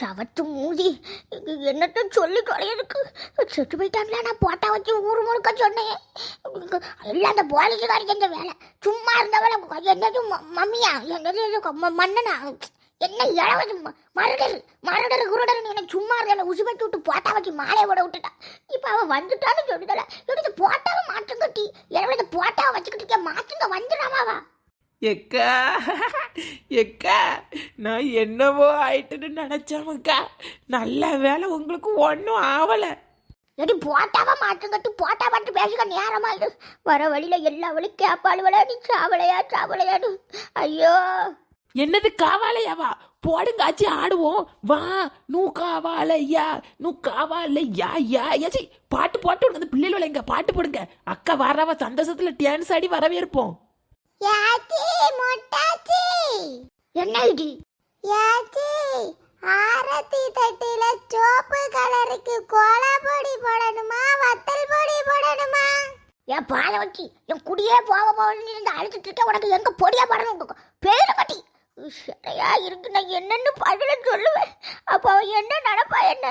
சவத்து மூதி இது என்னத்த சொல்லி தொலையிருக்கு செத்து போயிட்டாங்களா நான் போட்டா வச்சு ஊர் முழுக்க சொன்னேன். எல்லாம் அந்த போலீஸுக்காரி செஞ்ச வேலை? சும்மா இருந்தவள என்னது ம- மம்மியா? என்னது மன்னனா? என்ன இளவது மருடர் மருடர் குருடர்னு எனக்கு சும்மா இருந்த உசி விட்டு போட்டா வச்சு மாலையை விட விட்டுட்டா. இப்போ அவன் வந்துட்டான்னு சொல்லிட்டல. எடுத்து போட்டாவை மாற்றம் கட்டி இளவத போட்டாவை வச்சுக்கிட்டு மாற்றுங்க வந்துடாமாவா எக்கா எக்கா நான் என்னவோ ஆயிட்டுன்னு நினைச்சவங்கக்கா நல்ல வேலை உங்களுக்கு ஒன்றும் ஆவலை. எடி போட்டாவா மாற்றம் கட்டி போட்டா பார்த்து பேசுக நேரமா இது வர வழியில எல்லா வழியும் கேப்பாளுவலா நீ சாவலையா சாவலையாடு ஐயோ. என்னது காவாலையாவா? போடுங்காச்சி ஆடுவோம். வா நூ காவாலையா நூ காவாலையா யா யாச்சி பாட்டு போட்டு விடுங்க அந்த பிள்ளைகள் எங்க பாட்டு போடுங்க. அக்கா வரவ சந்தோஷத்துல டான்ஸ் ஆடி வரவேற்போம். யாச்சி மொட்டாச்சி என்ன இது யாச்சி ஆரத்தி தட்டில சோப்பு கலருக்கு கோலா பொடி போடணுமா வத்தல் பொடி போடணுமா? என் பால வச்சு என் குடியே போக போகணும்னு இருந்து அழைச்சிட்டு இருக்க உனக்கு எங்க பொடியா போடணும் பேரு கட்டி. சரியா இருக்கு நான் என்னன்னு பதில சொல்லுவேன். அப்போ அவன் என்ன நினைப்பா என்ன?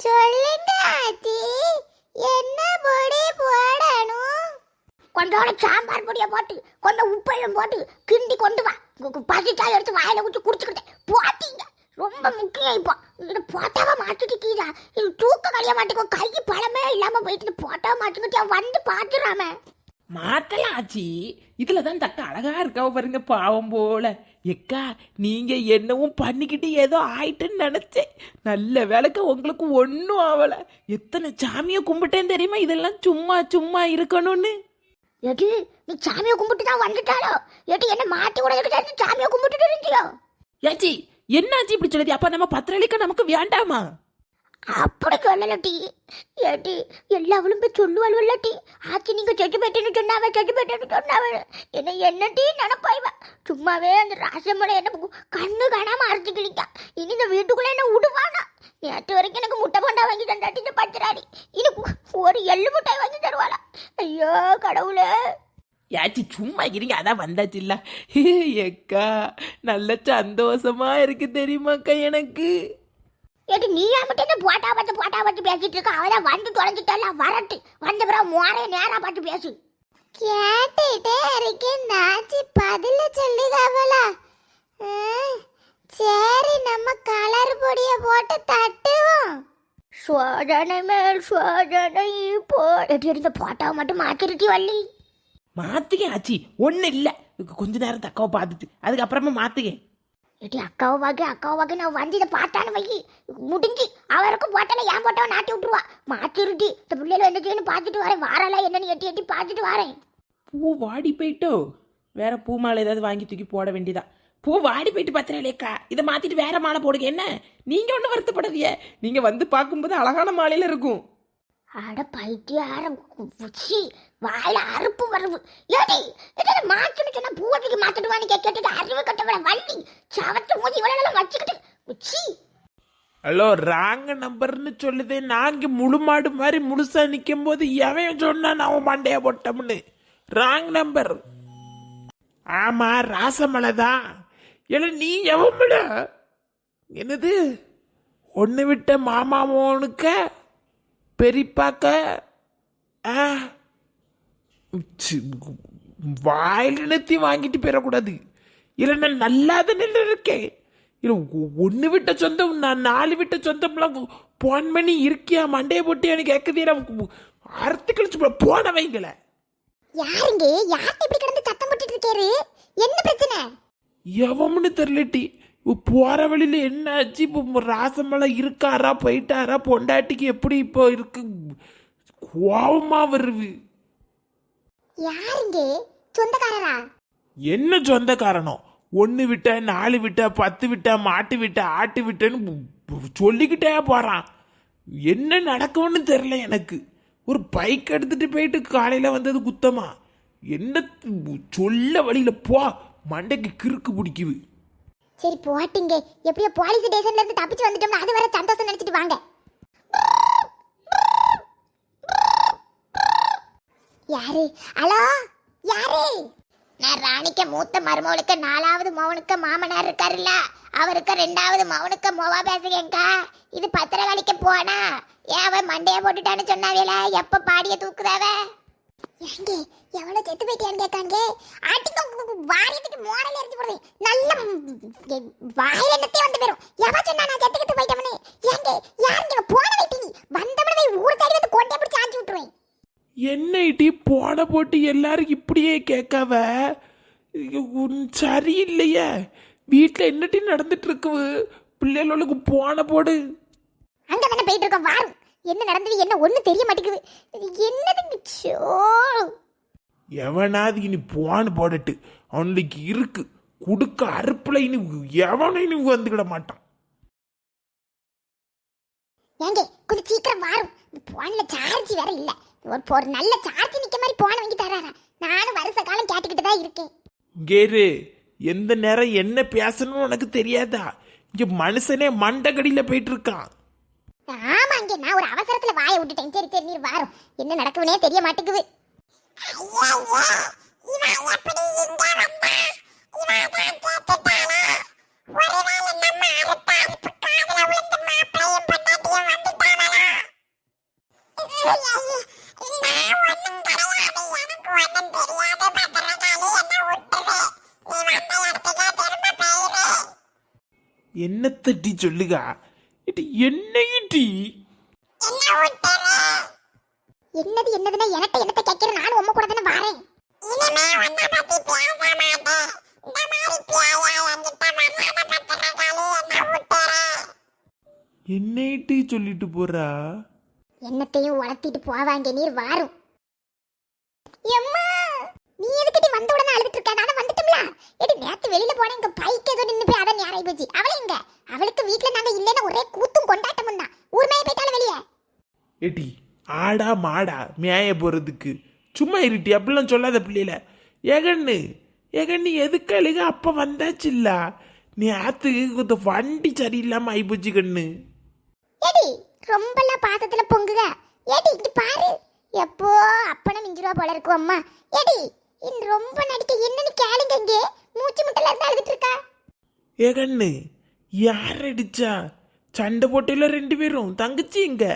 சொல்லுங்க ஆச்சி என்ன பொடி போடணும்? கொஞ்சோட சாம்பார் பொடியை போட்டு கொஞ்சம் உப்பையும் போட்டு கிண்டி கொண்டு வா. பசிச்சா எடுத்து வாயில ஊற்றி குடிச்சுக்கிட்டேன் போட்டீங்க ரொம்ப முக்கியம் இப்போ. இது போட்டாவை மாட்டிட்டு கீழா. இது தூக்க கழிய மாட்டேங்கோ. கை பழமே இல்லாமல் போயிட்டு போட்டாவை மாட்டிக்கிட்டு வந்து பார்த்துடாம மாத்தலாம் ஆச்சி. இதுல தான் தக்க அழகா இருக்கா பாருங்க பாவம் போல. எக்கா நீங்க என்னவும் பண்ணிக்கிட்டு ஏதோ ஆயிட்டுன்னு நினைச்சேன். நல்ல வேலைக்கு உங்களுக்கு ஒன்றும் ஆகலை எத்தனை சாமியை கும்பிட்டேன் தெரியுமா? இதெல்லாம் சும்மா சும்மா இருக்கணும்னு. எது? நீ சாமியை கும்பிட்டு தான் வந்துட்டாலோ எது என்ன மாட்டி கூட எடுத்து சாமியை கும்பிட்டுட்டு இருந்தியோ? ஏச்சி என்னாச்சு இப்படி சொல்லுது? அப்ப நம்ம பத்திரளிக்க நமக்கு வேண்டாமா? அப்படி சொல்லலட்டி ஏட்டி எல்லாவளும் போய் சொல்லுவாள் டி. ஆச்சி நீங்க செஞ்சு பெட்டுன்னு சொன்னாவ செஞ்சு பெட்டுன்னு சொன்னாவ. என்ன என்னட்டி நினப்பாய்வா. சும்மாவே அந்த ராசமலை என்ன கண்ணு காணாம அரைச்சு இனி இந்த வீட்டுக்குள்ள என்ன விடுவானா நேற்று வரைக்கும் எனக்கு முட்டை போண்டா வாங்கி தந்தாட்டி இந்த பத்திராடி. இன்னும் ஒரு எள்ளு முட்டாய் வாங்கி தருவாளா? ஐயோ கடவுளே. ஏச்சி சும்மா இருங்க. அதான் வந்தாச்சு இல்ல எக்கா நல்ல சந்தோஷமா இருக்கு தெரியுமாக்கா எனக்கு. ஏட்டி நீ மட்டும் என்ன போட்டா பார்த்து போட்டா பார்த்து பேசிட்டு இருக்க? அவதான் வந்து தொலைஞ்சிட்டால வரட்டு. வந்த பிறகு மோரே நேரா பார்த்து பேசு. கேட்டுட்டே இருக்கேன் நாச்சி. பதில சொல்லுதாவலா சரி நம்ம கலர் பொடிய போட்டு தட்டுவோம். சோதனை மேல் சோதனை போ. எட்டி இந்த போட்டாவை மட்டும் மாத்திருட்டி வள்ளி. மாத்துக ஆச்சி. ஒன்றும் இல்லை. கொஞ்ச நேரம் தக்காவை பார்த்துட்டு அதுக்கப்புறமா மாத்துக எட்டி அக்காவை வாக்கு அக்காவை வாக்கு நான் வந்து இதை பார்த்தானு வை. முடிஞ்சு. அவருக்கும் போட்டானே ஏன் போட்டாவை நாட்டி விட்டுருவா. மாத்திருட்டி இந்த பிள்ளைகள் என்ன செய்யணும் பார்த்துட்டு வரேன். வாரலாம் என்னன்னு எட்டி எட்டி பார்த்துட்டு வரேன். பூ வாடி போயிட்டோ? வேற பூ மாலை ஏதாவது வாங்கி தூக்கி போட வேண்டியதா? பூ வாடி போயிட்டு பத்திரலேக்கா இதை மாற்றிட்டு வேற மாலை போடுங்க. என்ன? நீங்கள் ஒன்றும் வருத்தப்படாதீங்க. நீங்கள் வந்து பார்க்கும்போது அழகான மாலையில் இருக்கும். அட பைத்தியாரம் உச்சி வாயில அறுப்பு வரவு. ஏடி என்ன மாத்துன்னு சொன்னா பூவத்துக்கு மாத்திடுவான்னு கேட்டுட்டு அறிவு கட்டவள வள்ளி சவத்து மூதி இவளெல்லாம் வச்சுக்கிட்டு உச்சி ஹலோ ராங்க நம்பர்னு சொல்லுது நாங்க முழு மாடு மாதிரி முழுசா நிற்கும் போது எவன் சொன்னா நான் மண்டைய போட்டோம்னு? Wrong number. ஆமா ராசமலை தான். இல்லை நீ எவன் என்னது? ஒன்று விட்ட மாமாவோனுக்க பெரியப்பாக்க வாயில் நிறுத்தி வாங்கிட்டு போயிடக்கூடாது. இல்லை நான் நல்லா தானே இருக்கேன் இல்லை ஒன்று விட்ட சொந்தம் நான் நாலு விட்ட சொந்தம்லாம் போன் பண்ணி இருக்கியா மண்டையை போட்டு எனக்கு கேட்குது எனக்கு அறுத்து கழிச்சு போன வைங்கள. யாருங்க? யார்கிட்ட இப்படி கிடந்து சத்தம் போட்டுட்டு இருக்காரு? என்ன பிரச்சனை? எவம்னு தெரியலட்டி போகிற வழியில் என்ன ஆச்சு? இப்போ ராசமலை இருக்காரா போயிட்டாரா? பொண்டாட்டிக்கு எப்படி இப்போ இருக்கு? கோபமா வருது. யாருங்க? சொந்தக்காரரா? என்ன சொந்த காரணம் ஒன்று விட்ட நாலு விட்ட பத்து விட்ட மாட்டு விட்ட ஆட்டு விட்டன்னு சொல்லிக்கிட்டே போகிறான் என்ன நடக்கும்னு தெரில எனக்கு. ஒரு பைக் எடுத்துட்டு போயிட்டு காலையில் வந்தது குத்தமா. என்ன சொல்ல வழியில் போ. மண்டைக்கு கிறுக்கு பிடிக்குது. சரி போட்டிங்க. எப்படியோ போலீஸ் ஸ்டேஷன்ல இருந்து தப்பிச்சு வந்துட்டோம்னா அது வர சந்தோஷம் நினைச்சிட்டு வாங்க. யாரு? ஹலோ? யாரு? நான் ராணிக்க மூத்த மருமவளுக்கு நாலாவது மௌனுக்கு மாமனார் இருக்காருல்ல. அவருக்கு ரெண்டாவது மௌனுக்கு மோவா பேசுகிறேங்க்கா இது பத்திரவாளிக்கு போனா ஏன் அவன் மண்டையை போட்டுட்டான்னு சொன்னாவேல? எப்போ பாடிய தூக்குதாவே ஏங்க எவ்வளவு செத்து போயிட்டியான்னு கேட்காங்க ஆட்டிக்கு வாரியத்துக்கு மோரல் எரிஞ்சு போடுது நல்ல வாயில எண்ணத்தே வந்து போயிரும். எவ சொன்னா நான் செத்துக்கிட்டு போயிட்டவனே? ஏங்க யாருங்க போன வைட்டீங்க வந்தவனே ஊர் தேடி வந்து கொண்டே பிடிச்சி ஆஞ்சி விட்டுருவேன். என்ன இடி போன போட்டு எல்லாரும் இப்படியே கேட்காவ? சரியில்லையே. வீட்டில் என்னட்டி நடந்துட்டு இருக்கு? பிள்ளைகளுக்கு போன போடு. அங்க தானே போயிட்டு இருக்கோம். வாரும் என்ன நடந்தது என்ன ஒண்ணு தெரிய மாட்டேங்குது. என்னதுங்க சோ? எவனாவது இனி போன போடட்டு அவனுக்கு இருக்கு. குடுக்க அறுப்புல இனி எவனும் இனி வந்துக்கிட மாட்டான். ஏங்க கொஞ்சம் சீக்கிரம் வாரும். போன்ல சார்ஜ் வேற இல்ல. ஒரு ஒரு நல்ல சார்ஜ் நிக்க மாதிரி போன வாங்கி தராரா நானும் வருஷ காலம் கேட்டுக்கிட்டு தான் இருக்கேன். கேரு எந்த நேரம் என்ன பேசணும்னு உனக்கு தெரியாதா? இங்க மனுஷனே மண்டகடியில போயிட்டு இருக்கான். ஆமாங்க நான் ஒரு அவசரத்துல வாயை விட்டுட்டேன். சரி சரி நீர் வாரும். என்ன நடக்குதுனே தெரிய மாட்டேங்குது. என்னத்தட்டி சொல்லுகா இது என்னையிட்டி என்னது என்னதுன்னா எனட்ட என்னத்த கேட்கிற? நானும் உம்ம கூட தானே வாரேன். என்னைட்டி சொல்லிட்டு போறா? என்னத்தையும் வளர்த்திட்டு போவாங்க நீர் வாரும். எம்மா நீ எதுக்கிட்டு வந்த உடனே அழுதுட்டு இருக்க நான் வந்துட்டோம்ல. எடி நேத்து வெளியில போனேன் இங்க பைக் ஏதோ நின்னு போய் அதான் நேராய் போச்சு. அவளை எங்க? அவளுக்கு வீட்ல நாங்க இல்லைன்னா ஒரே கூத்தும் கொண்டாட்டமும் தான் ஊர் மேய போயிட்டாலும் வெளியே ஏட்டி ஆடா மாடா மேய போறதுக்கு. சும்மா இருட்டி அப்படிலாம் சொல்லாத பிள்ளையில ஏகண்ணு ஏகண்ணு எதுக்கு அழுக? அப்ப வந்தாச்சுல்ல நீ ஆத்துக்கு வண்டி சரியில்லாம ஆயிப்போச்சு கண்ணு. ஏடி ரொம்பலாம் பாசத்துல பொங்குக. ஏடி இங்க பாரு. எப்போ அப்பனை மிஞ்சிருவா போல இருக்கும் அம்மா. ஏடி இன் ரொம்ப நடிக்க என்னன்னு கேளுங்க இங்கே. மூச்சு முட்டல இருந்து அழுதுட்டு இருக்கா? ஏகண்ணு யார் அடிச்சா? சண்டை போட்டில ரெண்டு பேரும் தங்கச்சி எங்க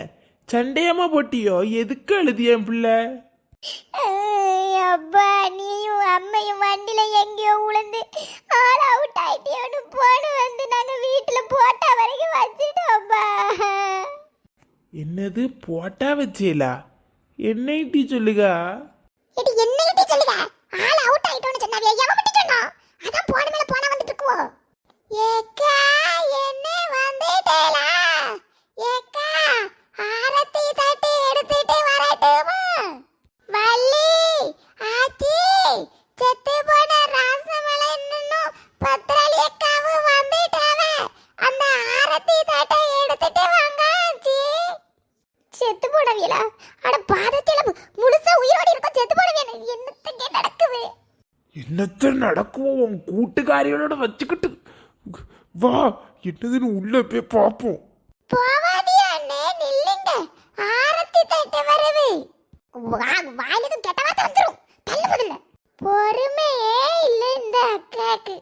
சண்டையாமா போட்டியோ? எதுக்கு அழுது என் பிள்ளை? அப்பா நீயும் அம்மையும் வண்டில எங்கேயோ உளுந்து ஆள் அவுட் ஆயிட்டியோன்னு போன வந்து நாங்க வீட்டுல போட்டா வரைக்கும் வச்சுட்டோம்ப்பா என்னது? போட்டா வச்சேலா? என்னைட்டி சொல்லுகா இது சொல்லுங்க ஆள் அவுட் ஆயிட்டோன்னு சொன்னாவே எவன் பத்தி சொன்னா அதான் போன மேல போனா வந்துட்டு இருக்குவோ. ஏக்கா என்ன வந்துட்டேலா ஏக்கா ஆரத்தி தட்டி எடுத்துட்டு வரட்டுமா வள்ளி ஆச்சி செத்து போன ராசமலை இன்னும் பத்திராளி அக்காவும் வந்துட்டாவ அந்த ஆரத்தி தட்டை எடுத்துட்டு வாங்க ஆச்சி செத்து போனவியலா அட பாதத்தில முழுசா உயிரோடு இருக்க செத்து போனவியல என்னத்தங்க நடக்குது என்னத்த நடக்குமோ உன் கூட்டுக்காரிகளோட வச்சுக்கிட்டு வா என்னதுன்னு உள்ள போய் பார்ப்போம். பொறுமையே இல்ல இந்த அக்காக்கு.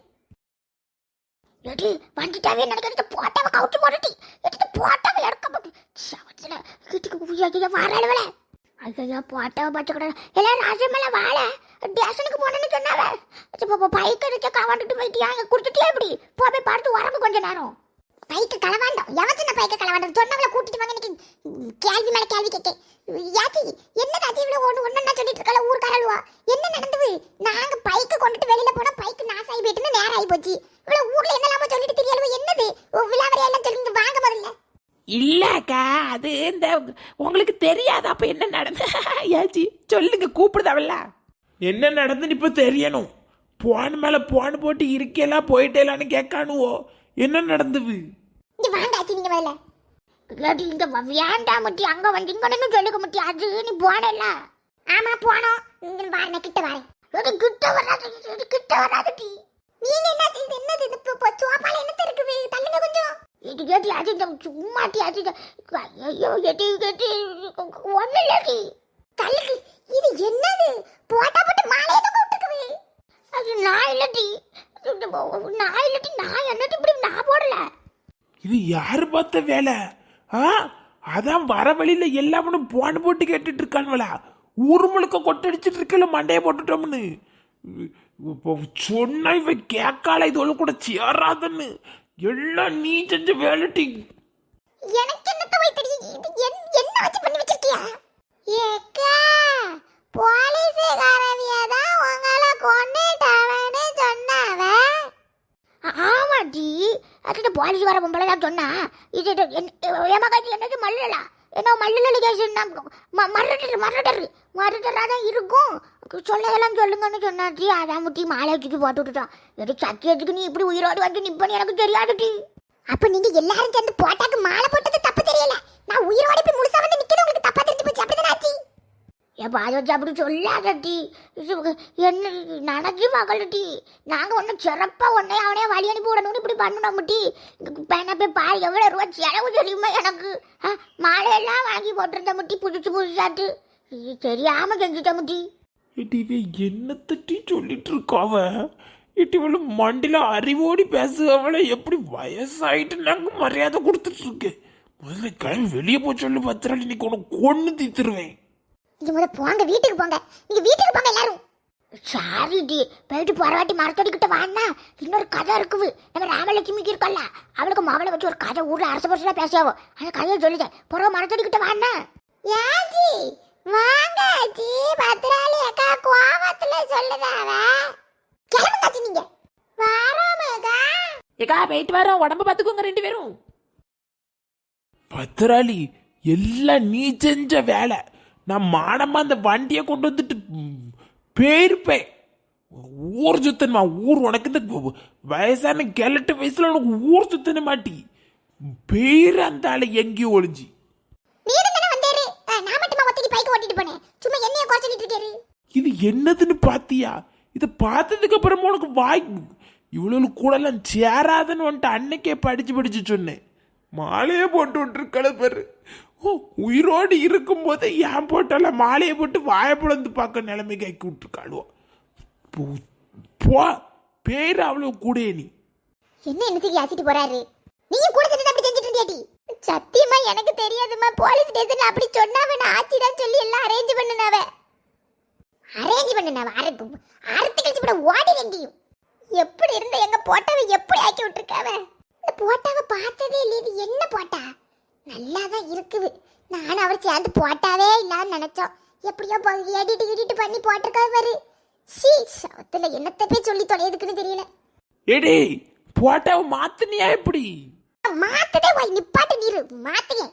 எடி வந்துட்டாவே நடக்கிறது போட்டாவை கவுட்டு போட்டுட்டி எடுத்து போட்டாவை எடுக்க போட்டு. சவத்துல வீட்டுக்கு உயர்கிய வாராளுவல ஐயோ பச்சை ராஜமேல வாழ. டேஷனுக்கு போனேன்னு சொன்னாவே. பைக் எடுக்க கவாண்டுட்டு போயிட்டியா? அங்க கொடுத்துட்டியா இப்படி போ போய் பார்த்து வரம்பு கொஞ்ச நேரம். பைக்கு களவாண்டோம் எவன் சொன்ன பைக்க களவாண்டோம் சொன்னவளை கூட்டிட்டு வாங்க எனக்கு ம், கேள்வி மேல கேள்வி கேட்க. யாச்சி என்ன ராஜி இவ்வளவு ஒண்ணு ஒண்ணு சொல்லிட்டு இருக்கல ஊர்க்காரழுவா என்ன நடந்தது? நாங்க பைக்கு கொண்டுட்டு வெளியில போனா பைக்கு நாசாகி போயிட்டுன்னு நேரம் ஆகி போச்சு. இவ்வளவு ஊர்ல என்னலாமோ சொல்லிட்டு தெரியலவோ என்னது? விழாவரையா எல்லாம் சொல்லிட்டு வாங்க முதல்ல. இல்லக்கா அது இந்த உங்களுக்கு தெரியாது? அப்ப என்ன நடந்து? ஏச்சி சொல்லுங்க கூப்பிடுதாவல்ல என்ன நடந்துன்னு இப்ப தெரியணும். போன் மேலே போன் போட்டு இருக்கேலாம் போயிட்டேலான்னு கேட்கானுவோ? என்ன நடந்தது? இங்க வாண்டாச்சு நீங்க முதல்ல இல்லாட்டி இங்க வேண்டாம் முட்டி அங்க வந்து இங்கன்னு சொல்லுங்க முட்டி அது நீ போனல ஆமா போனோம் இங்க வாங்க கிட்ட வரேன். ஒரு கிட்ட வராது ஒரு கிட்ட வராது டி. நீங்க என்ன இது என்னது இது? இப்போ என்ன இருக்குது தள்ளுங்க கொஞ்சம். இது கேட்டி அது இந்த சும்மா டி அது ஐயோ கேட்டி கேட்டி ஒண்ணு இல்ல டி. தள்ளுக்கு இது என்னது? போட்டா போட்டு மாலையை தூக்க விட்டுக்குது அது நான் இல்லடி நான் இல்லடி நான் என்னட்டு இப்படி நான் போடல? இது யாரு பார்த்த வேலை? ஆ? அதான் வர வழியில எல்லாமனும் போன் போட்டு கேட்டுட்டு இருக்கானுவலா ஊர் முழுக்க கொட்டடிச்சிட்டு இருக்கல மண்டையை போட்டுட்டோம்னு. சொன்னா இவ கேட்கால இது கூட சேராதுன்னு. எல்லாம் நீ செஞ்ச வேலைட்டி எனக்கு என்னத்த போய் தெரியும்? என்ன வச்சு பண்ணி வச்சிருக்கியா? ஏக்கா போலீஸ்காரவியா தான் உங்களை கொண்டுட்டாவன்னு சொன்னாவ ஆமாடி அதுக்கு போலீஸ் வர பொம்பளை தான் சொன்னா இது இது மகாஜி என்னது மல்லலா என்ன மல்லல கேஸ் மரட்டர் மரட்டர் மரடராக தான் இருக்கும். சொல்லதெல்லாம் சொல்லுங்கன்னு சொன்னாச்சு. அதான் முட்டி மாலை வச்சுட்டு போட்டு விட்டுட்டான் எது சத்தியத்துக்கு நீ இப்படி உயிரோடு வந்து நிப்பன்னு எனக்கு தெரியாதுடி. அப்போ நீங்கள் எல்லாரும் சேர்ந்து போட்டாக்கு மாலை போட்டது தப்பு தெரியல. நான் உயிரோடு போய் முழுசாக வந்து நிக்கிறது உங்களுக்கு தப்பாக தெரிஞ்சு போச்சு. அப்படிதானே ஆச்சு ஏப்பா அதை வச்சு அப்படி சொல்லாதட்டி என்ன நினைச்சு மகளட்டி நாங்கள் ஒன்றும் சிறப்பாக ஒன்றே அவனே வழி அனுப்பி விடணும்னு இப்படி பண்ணணும் முட்டி பையனை போய் பாரு எவ்வளோ ரூபா செலவு தெரியுமா எனக்கு? ஆ, மாலையெல்லாம் வாங்கி போட்டிருந்த முட்டி புதுசு புதுசாட்டு. இது தெரியாம செஞ்சுட்ட முட்டி. இட்டி இவ என்னத்தட்டி சொல்லிட்டு இருக்காவ இட்டி இவளு மண்டில அறிவோடி பேசுறவளை எப்படி வயசாயிட்டு நாங்கள் மரியாதை கொடுத்துட்ருக்கு முதல்ல கிளம்பி வெளியே போய் சொல்லு பத்திரம். இன்னைக்கு உனக்கு கொண்டு தீத்துருவேன் நீங்க முத போங்க வீட்டுக்கு போங்க. நீங்க வீட்டுக்கு போங்க எல்லாரும். சாரிடி போயிட்டு போராட்டி மரத்தடிக்கிட்ட வான்னா இன்னொரு கதை இருக்குது. நம்ம ராமலட்சுமிக்கு இருக்கல்ல அவளுக்கு மவளை வச்சு ஒரு கதை ஊர்ல அரச பரிசுல பேசாவோ அந்த கதையை சொல்லிட்டேன். புறவு மரத்தடிக்கிட்ட வான்னா? யாஜி வாங்க ஆச்சி பத்ராளி அக்கா கோவத்துல சொல்லுதாவ கிளம்புங்க நீங்க. வாராமக்கா ஏக்கா போயிட்டு வரோம். உடம்ப பார்த்துக்கோங்க ரெண்டு பேரும். பத்திராளி எல்லாம் நீ செஞ்ச வேலை. நான் மானமா அந்த வண்டியை கொண்டு வந்துட்டு போயிருப்பேன் ஊர் சுத்தணுமா? ஊர் உனக்கு இந்த வயசான கிழட்டு வயசுல உனக்கு ஊர் சுத்தன மாட்டி பேர் அந்த ஆளை எங்கேயும் ஒளிஞ்சி. இது என்னதுன்னு பாத்தியா? இதை பார்த்ததுக்கு அப்புறமா உனக்கு வாய் இவ்வளவு கூடலாம் சேராதுன்னு வந்துட்டு அன்னைக்கே படிச்சு படிச்சு சொன்னேன். மாலையே போட்டு விட்டுருக்கல பாரு. உயிரோடு இருக்கும்போது ஏன் போட்டால மாலையை போட்டு வாயை புலந்து பார்க்க நிலைமைக்கு ஆக்கி விட்டுருக்காளுவோ போ- போ பேர் அவ்வளோ கூட நீ. என்ன என்னத்துக்கு யாசிட்டு போறாரு? நீயும் கூட சேர்ந்து அப்படி செஞ்சுட்டு இருந்தியாடி? சத்தியமா எனக்கு தெரியாதுமா போலீஸ் ஸ்டேஷன் அப்படி சொன்னாவே நான் ஆச்சி தான் சொல்லி எல்லாம் அரேஞ்ச் பண்ணுனாவ அரேஞ்ச் பண்ணுனாவ அரைப்பு அறுத்து கழிச்சு கூட ஓடி ரெண்டியும் எப்படி இருந்த எங்க போட்டாவை எப்படி ஆக்கி விட்டுருக்காவ? இந்த போட்டாவை பார்த்ததே இல்லையே என்ன போட்டா? நல்லா தான் இருக்குது. நானும் அவர் சேர்ந்து போட்டாவே இல்லான்னு நினைச்சோம். எப்படியோ எடிட்டு கிடிட்டு பண்ணி போட்டிருக்காரு பாரு. சீ சவத்துல என்னத்த போய் சொல்லி தொலையுதுக்குன்னு தெரியல. ஏடே போட்டாவை மாத்தினியா எப்படி? மாத்ததே வாய் நிப்பாட்டு நீரு. மாத்துங்க.